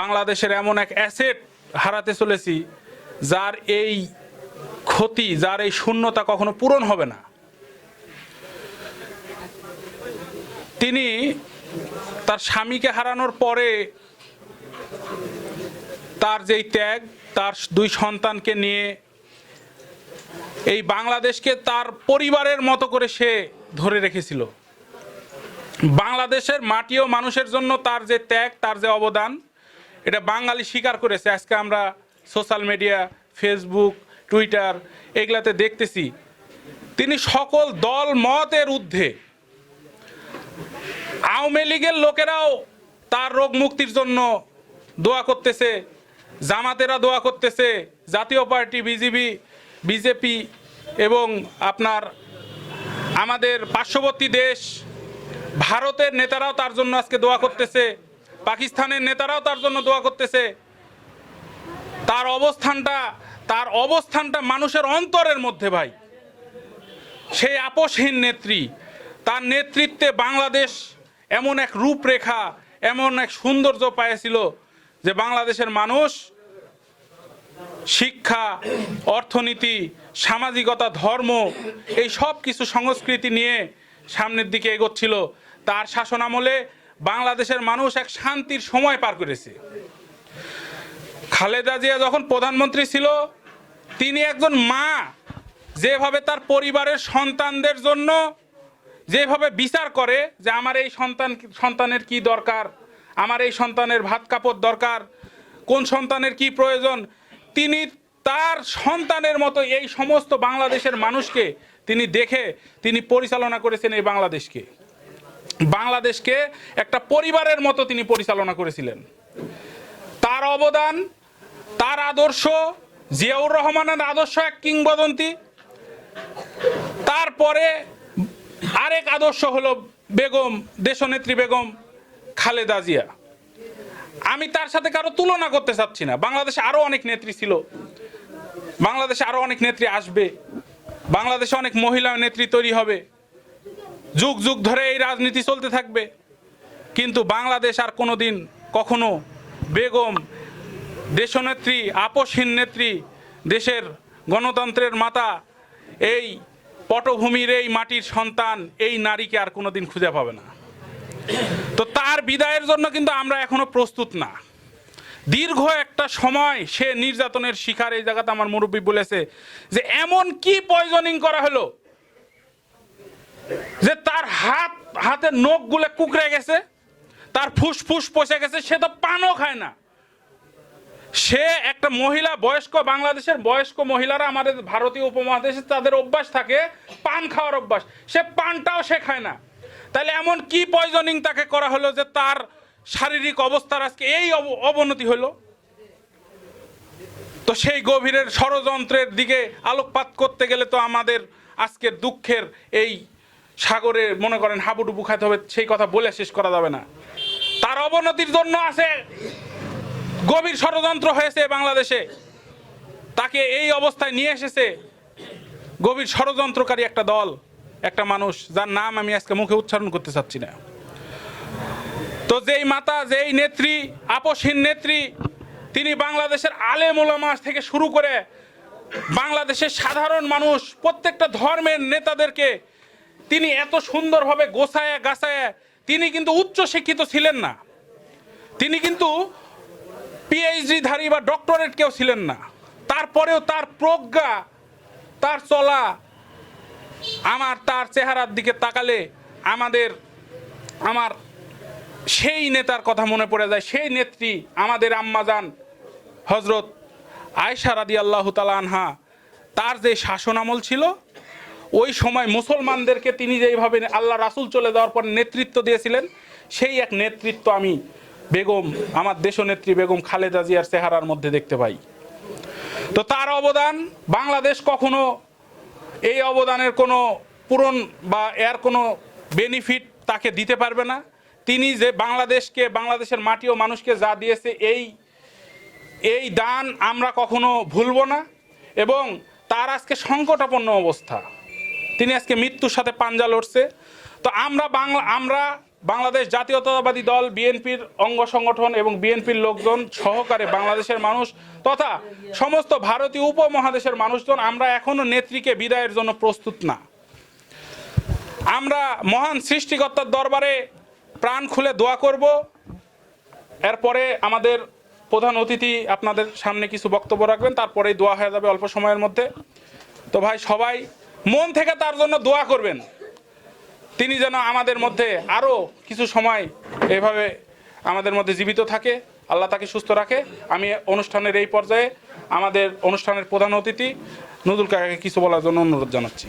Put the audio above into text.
বাংলাদেশের এমন এক অ্যাসেট হারাতে চলেছি, যার এই ক্ষতি, যার এই শূন্যতা কখনো পূরণ হবে না। তিনি তার স্বামীকে হারানোর পরে তার যেই ত্যাগ, তার দুই সন্তানকে নিয়ে এই বাংলাদেশকে তার পরিবারের মতো করে সে ধরে রেখেছিল। বাংলাদেশের মাটি ও মানুষের জন্য তার যে ত্যাগ, তার যে অবদান এটা বাঙালি স্বীকার করেছে। আজকে আমরা সোশ্যাল মিডিয়া ফেসবুক টুইটার এগুলাতে দেখতেছি, তিনি সকল দল মতের ঊর্ধ্বে। আওয়ামী লীগের লোকেরাও তার রোগ মুক্তির জন্য দোয়া করতেছে, জামাতেরা দোয়া করতেছে, জাতীয় পার্টি, বিজেপি বিজেপি এবং আপনার আমাদের পার্শ্ববর্তী দেশ, ভারতের নেতারাও তার জন্য আজকে দোয়া করতেছে। পাকিস্তানের নেতারাও তার জন্য দোয়া করতেছে। তার অবস্থানটা তার অবস্থানটা মানুষের অন্তরের মধ্যে ভাই। সেই আপোষহীন নেত্রী, তার নেতৃত্বে বাংলাদেশ এমন এক রূপরেখা, এমন এক সৌন্দর্য পাইছিল যে বাংলাদেশের মানুষ শিক্ষা, অর্থনীতি, সামাজিকতা, ধর্ম, এই সব কিছু সংস্কৃতি নিয়ে সামনের দিকে এগোচ্ছিল। তার শাসনামলে বাংলাদেশের মানুষ এক শান্তির সময় পার করেছে। খালেদা জিয়া যখন প্রধানমন্ত্রী ছিল, তিনি একজন মা, যেভাবে তার পরিবারের সন্তানদের জন্য যেভাবে বিচার করে যে আমার এই সন্তান, সন্তানের কি দরকার, আমার এই সন্তানের ভাত কাপড় দরকার, কোন সন্তানের কি প্রয়োজন, তিনি তার সন্তানের মতো এই সমস্ত বাংলাদেশের মানুষকে তিনি দেখে তিনি পরিচালনা করেছেন এই বাংলাদেশকে। বাংলাদেশকে একটা পরিবারের মতো তিনি পরিচালনা করেছিলেন। তার অবদান, তার আদর্শ, জিয়াউর রহমানের আদর্শ এক কিংবদন্তি। তারপরে আরেক আদর্শ হলো বেগম, দেশনেত্রী বেগম খালেদা জিয়া। আমি তার সাথে কারও তুলনা করতে চাচ্ছি না। বাংলাদেশে আরও অনেক নেত্রী ছিল। বাংলাদেশে আরও অনেক নেত্রী আসবে। বাংলাদেশে অনেক মহিলা নেত্রী তৈরি হবে। যুগ যুগ ধরে এই রাজনীতি চলতে থাকবে। কিন্তু বাংলাদেশ আর কোনোদিন কখনো বেগম দেশনেত্রী আপসহীন নেত্রী, দেশের গণতন্ত্রের মাতা, এই পটভূমির এই মাটির সন্তান, এই নারীকে আর কোনোদিন খুঁজে পাবে না। তো তার বিদায়ের জন্য কিন্তু আমরা এখনও প্রস্তুত না। দীর্ঘ একটা সময় সে নির্যাতনের শিকার এই জায়গাতে আমার মুরব্বী বলেছে যে, এমন কি পয়জনিং করা হলো? যে তার হাত হাতের নখগুলো কুকড়ে গেছে, তার ফুসফুস পচে গেছে, সে তো পানও খায় না। সে একটা মহিলা, বয়স্ক বাংলাদেশের বয়স্ক মহিলারা আমাদের ভারতীয় উপমহাদেশে তাদের অভ্যাস থাকে পান খাওয়ার অভ্যাস। সে পানটাও সে খায় না। তাহলে এমন কি পয়জনিং তাকে করা হলো যে তার শারীরিক অবস্থার আজকে এই অব- অবনতি হলো? তো সেই গভীরের ষড়যন্ত্রের দিকে আলোকপাত করতে গেলে তো আমাদের আজকের দুঃখের এই সাগরে মনে করেন হাবুডুবু খাইতে হবে, সেই কথা বলে শেষ করা যাবে না। তার অবনতির জন্য আছে গভীর ষড়যন্ত্র হয়েছে বাংলাদেশে। তাকে এই অবস্থায় নিয়ে এসেছে গভীর ষড়যন্ত্রকারী একটা দল, একটা মানুষ, যার নাম আমি আজকে মুখে উচ্চারণ করতে চাচ্ছি না। তো যেই মাতা, যেই নেত্রী আপসহীন নেত্রী, তিনি বাংলাদেশের আলেম ওলামা থেকে শুরু করে বাংলাদেশের সাধারণ মানুষ, প্রত্যেকটা ধর্মের নেতাদেরকে তিনি এত সুন্দরভাবে গোছায় গাছায় তিনি কিন্তু উচ্চ শিক্ষিত ছিলেন না। তিনি কিন্তু পিএইচডি ধারী বা ডক্টরেট কেউ ছিলেন না। তারপরেও তার প্রজ্ঞা, তার চলা, আমার তার চেহারার দিকে তাকালে আমাদের, আমার সেই নেতার কথা মনে পড়ে যায়, সেই নেত্রী আমাদের আম্মাজান হজরত আয়সা রাদি আল্লাহ আনহা, তার যে শাসন আমল ছিল ওই সময় মুসলমানদেরকে তিনি যেইভাবে আল্লাহ রাসুল চলে যাওয়ার পর নেতৃত্ব দিয়েছিলেন, সেই এক নেতৃত্ব আমি বেগম, আমার দেশনেত্রী বেগম খালেদা জিয়ার চেহারার মধ্যে দেখতে পাই। তো তার অবদান, বাংলাদেশ কখনো এই অবদানের কোনো পূরণ বা এর কোনো বেনিফিট তাকে দিতে পারবে না। তিনি যে বাংলাদেশকে, বাংলাদেশের মাটি ও মানুষকে যা দিয়েছে, এই এই দান আমরা কখনো ভুলব না এবং তার আজকে সংকটাপন্ন অবস্থা। তিনি আজকে মৃত্যুর সাথে পাঞ্জা লড়ছে। তো আমরা বাংলা, আমরা বাংলাদেশ জাতীয়তাবাদী দল, বিএনপির অঙ্গ সংগঠন এবং বিএনপির লোকজন সহকারে বাংলাদেশের মানুষ তথা সমস্ত ভারতীয় উপমহাদেশের মানুষজন আমরা এখনও নেত্রীকে বিদায়ের জন্য প্রস্তুত না। আমরা মহান সৃষ্টিকর্তার দরবারে প্রাণ খুলে দোয়া করব। এরপরে আমাদের প্রধান অতিথি আপনাদের সামনে কিছু বক্তব্য রাখবেন, তারপরেই দোয়া হয়ে যাবে অল্প সময়ের মধ্যে। তো ভাই, সবাই মন থেকে তার জন্য দোয়া করবেন। তিনি যেন আমাদের মধ্যে আরও কিছু সময় এভাবে আমাদের মধ্যে জীবিত থাকে, আল্লাহ তাকে সুস্থ রাখে। আমি অনুষ্ঠানের এই পর্যায়ে আমাদের অনুষ্ঠানের প্রধান অতিথি নজরুল কাকাকে কিছু বলার জন্য অনুরোধ জানাচ্ছি।